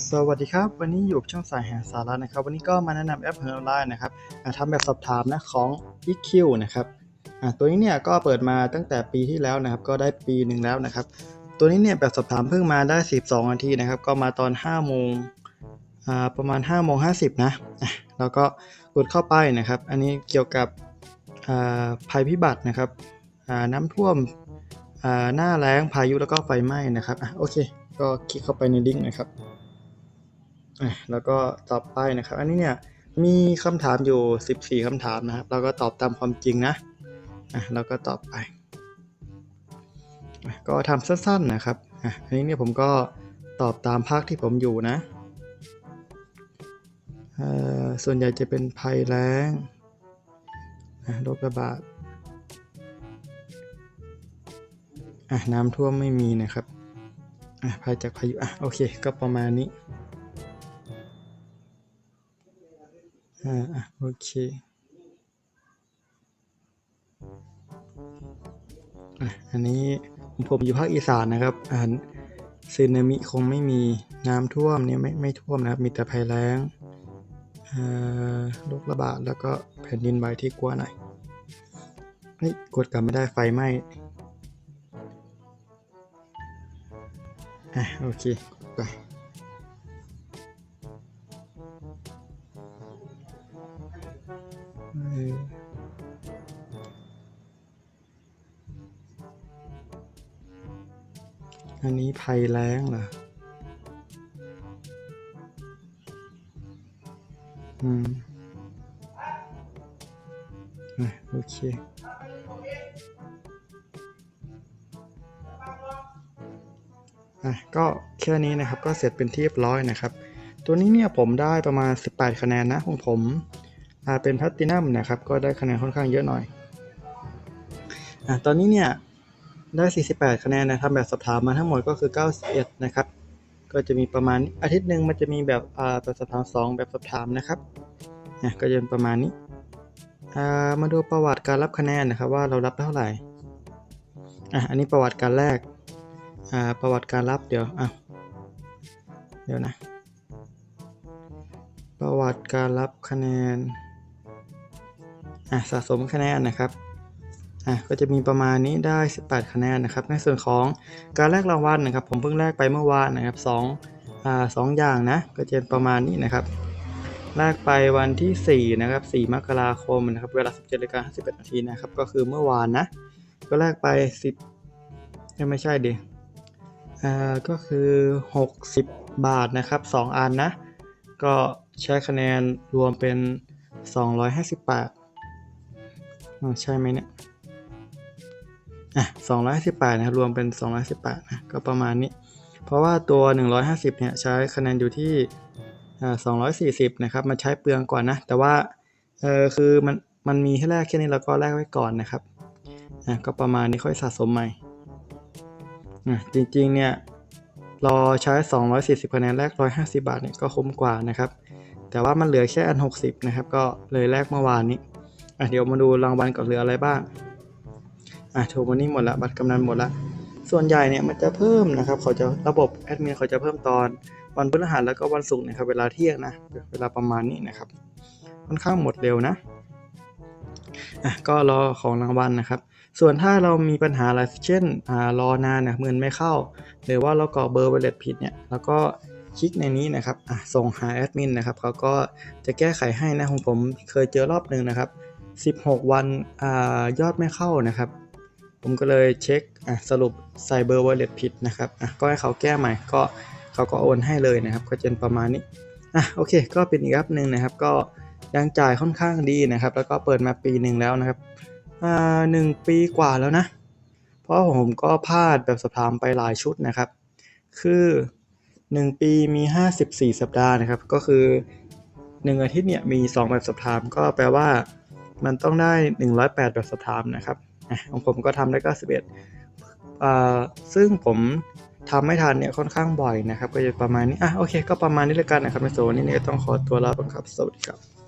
สวัสดีครับ วันนี้อยู่ช่องสายแห่งสาระนะครับ วันนี้ก็มาแนะนำแอปเฮอร์ไลน์นะครับอ่าทำแบบสอบถามนะของ EQ นะครับตัวนี้เนี่ยก็เปิดมาตั้งแต่ปีที่แล้วนะครับ ก็ได้ปีหนึ่งแล้วนะครับ ตัวนี้เนี่ยแบบสอบถามเพิ่งมาได้ 12 นาทีนะครับ ก็มาตอน 5 โมงประมาณ 5 โมง 50 นะอะแล้วก็กดเข้าไปนะครับ อันนี้เกี่ยวกับภัยพิบัตินะครับน้ำท่วมหน้าแล้งพายุแล้วก็ไฟไหม้นะครับอโอเค ก็คลิกเข้าไปในลิงก์นะครับ อะแล้วก็ต่อไปนะครับ อันนี้เนี่ยมีคำถามอยู่ 14คำถามนะครับ เราก็ตอบตามความจริงนะอะแล้วก็ตอบไป ก็ทำสั้นๆนะครับอะอันนี้เนี่ยผมก็ตอบตามภาคที่ผมอยู่นะเอ่อส่วนใหญ่จะเป็นภัยแล้งอะโรคระบาดอะน้ำท่วมไม่มีนะครับอะภัยจากพายุอะโอเค ก็ประมาณนี้ อ่าโอเคอะอันนี้ผมอยู่ภาคอีสานนะครับอ่าซึนามิคงไม่มีน้ำท่วมเนี่ยไม่ไม่ท่วมนะครับ มีแต่ภัยแล้งอ่าโรคระบาดแล้วก็แผ่นดินไหวที่กลัวหน่อยเฮ้ยกดกลับไม่ได้ไฟไหม้อะโอเคไป อันนี้ภัยแล้งเหรอ อืมอะโอเคอะก็แค่นี้นะครับก็เสร็จเป็นที่เรียบร้อยนะครับ ตัวนี้เนี่ยผมได้ประมาณ 18 คะแนนนะของผม เป็นแพลตตินัมนะครับ ก็ได้คะแนนค่อนข้างเยอะหน่อยอ่าตอนนี้เนี่ยได้ 48 คะแนนนะทำแบบสอบถามมาทั้งหมดก็คือ 91 นะครับ ก็จะมีประมาณอาทิตย์หนึ่งมันจะมีแบบอ่าแบบสอบถาม 2 แบบสอบถามนะครับอะก็จะเป็นประมาณนี้อ่ามาดูประวัติการรับคะแนนนะครับว่าเรารับเท่าไหร่อะอันนี้ประวัติการแรกอ่าประวัติการรับเดี๋ยวอะเดี๋ยวนะ ประวัติการรับคะแนน อะสะสมคะแนนนะครับอะก็จะมีประมาณนี้ได้ 18 คะแนนนะครับในส่วนของการแลกรางวัลนะครับ ผมเพิ่งแลกไปเมื่อวานนะครับ2อ่าสองอย่างนะก็จะประมาณนี้นะครับแลกไปวันที่ 4 นะครับ 4 มกราคมนะครับเวลา 17นาฬิกา51นาทีนะครับก็คือเมื่อวานนะ ก็แลกไป 10เอ้ยไม่ใช่ดิอ่าก็คือ 60 บาทนะครับ 2 อันนะ ก็ใช้คะแนนรวมเป็น 258อ่า ใช่ไหมเนี่ย อะ258นะครับรวมเป็น218นะ ก็ประมาณนี้ เพราะว่าตัว150เนี่ยใช้คะแนนอยู่ที่อ่า240นะครับมันใช้เปลืองกว่านนะ แต่ว่าเออคือมันมันมีให้แลกแค่นี้เราก็แลกไว้ก่อนนะครับอะก็ประมาณนี้ค่อยสะสมใหม่อะจริงๆเนี่ยรอใช้ 240คะแนนแลก150 บาทเนี่ยก็คุ้มกว่านะครับ แต่ว่ามันเหลือแค่อัน 60 นะครับ ก็เลยแลกเมื่อวานนี้ อะเดี๋ยวมาดูรางวัลก่อนเหลืออะไรบ้างอะโทรมานี่หมดละบัตรกำนันหมดละส่วนใหญ่เนี่ยมันจะเพิ่มนะครับเขาจะระบบแอดมินเขาจะเพิ่มตอนวันพฤหัสแล้วก็วันศุกร์นะครับเวลาเที่ยงนะเวลาประมาณนี้นะครับค่อนข้างหมดเร็วนะอะก็รอของรางวัลนะครับ ส่วนถ้าเรามีปัญหาอะไรเช่นอ่ารอนานเนี่ยเงินไม่เข้า หรือว่าเรากรอกเบอร์ไวเลตผิดเนี่ยแล้วก็คลิกในนี้นะครับอะส่งหาแอดมินนะครับเขาก็จะแก้ไขให้นะของผมเคยเจอรอบหนึ่งนะครับ 16 วันอยอดไม่เข้านะครับ ผมก็เลยเช็คสรุปใส่เบอร์ไวเลตผิดนะครับก็ให้เขาแก้ใหม่ก็เขาก็โอนให้เลยนะครับ ก็จะเป็นประมาณนี้อะโอเค ก็เป็นอีกแอปหนึ่งนะครับ ก็ยังจ่ายค่อนข้างดีนะครับ แล้วก็เปิดมาปีหนึ่งแล้วนะครับอ่าหนึ่งปีกว่าแล้วนะ เพราะผมก็พลาดแบบสอบถามไปหลายชุดนะครับ คือ 1 ปีมี 54 สัปดาห์นะครับ ก็คือ 1 อาทิตย์เนี่ยมี 2 แบบสอบถามก็แปลว่า มันต้องได้ 108 แบบสถามนะครับของผมก็ทำได้91ซึ่งผมทำไม่ทันเนี่ยค่อนข้างบ่อยนะครับ ก็จะประมาณนี้อะโอเค ก็ประมาณนี้ละกันนะครับในโซนนี้เนี่ยต้องขอตัวลาไปครับ สวัสดีครับ